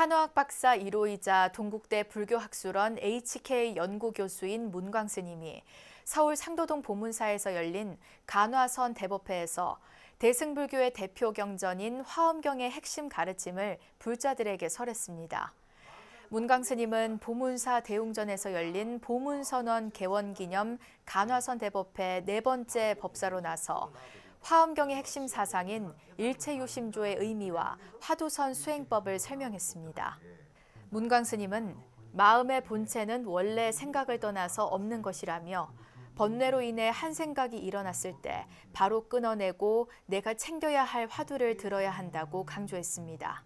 산어학 박사 1호이자 동국대 불교학술원 HK 연구교수인 문광 스님이 서울 상도동 보문사에서 열린 간화선 대법회에서 대승불교의 대표 경전인 화엄경의 핵심 가르침을 불자들에게 설했습니다. 문광 스님은 보문사 대웅전에서 열린 보문선언 개원 기념 간화선 대법회 네 번째 법사로 나서 화엄경의 핵심 사상인 일체유심조의 의미와 화두선 수행법을 설명했습니다. 문광 스님은 마음의 본체는 원래 생각을 떠나서 없는 것이라며 번뇌로 인해 한 생각이 일어났을 때 바로 끊어내고 내가 챙겨야 할 화두를 들어야 한다고 강조했습니다.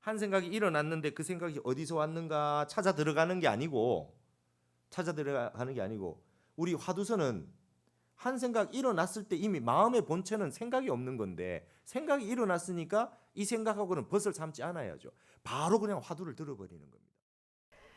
한 생각이 일어났는데 그 생각이 어디서 왔는가 찾아 들어가는 게 아니고 찾아 들어가는 게 아니고 우리 화두선은 한 생각 일어났을 때 이미 마음의 본체는 생각이 없는 건데 생각이 일어났으니까 이 생각하고는 벗을 삼지 않아야죠. 바로 그냥 화두를 들어버리는 겁니다.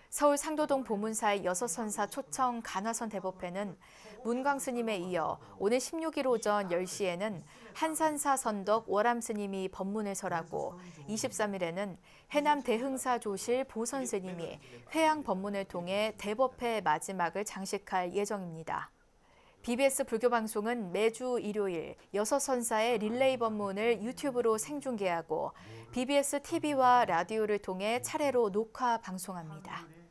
서울 상도동 보문사의 여섯 선사 초청 간화선 대법회는 문광 스님에 이어 오늘 16일 오전 10시에는 한산사 선덕 월암 스님이 법문을 설하고 23일에는 해남 대흥사 조실 보선 스님이 회양 법문을 통해 대법회 마지막을 장식할 예정입니다. BBS 불교 방송은 매주 일요일 여섯 선사의 릴레이 법문을 유튜브로 생중계하고 BBS TV와 라디오를 통해 차례로 녹화 방송합니다.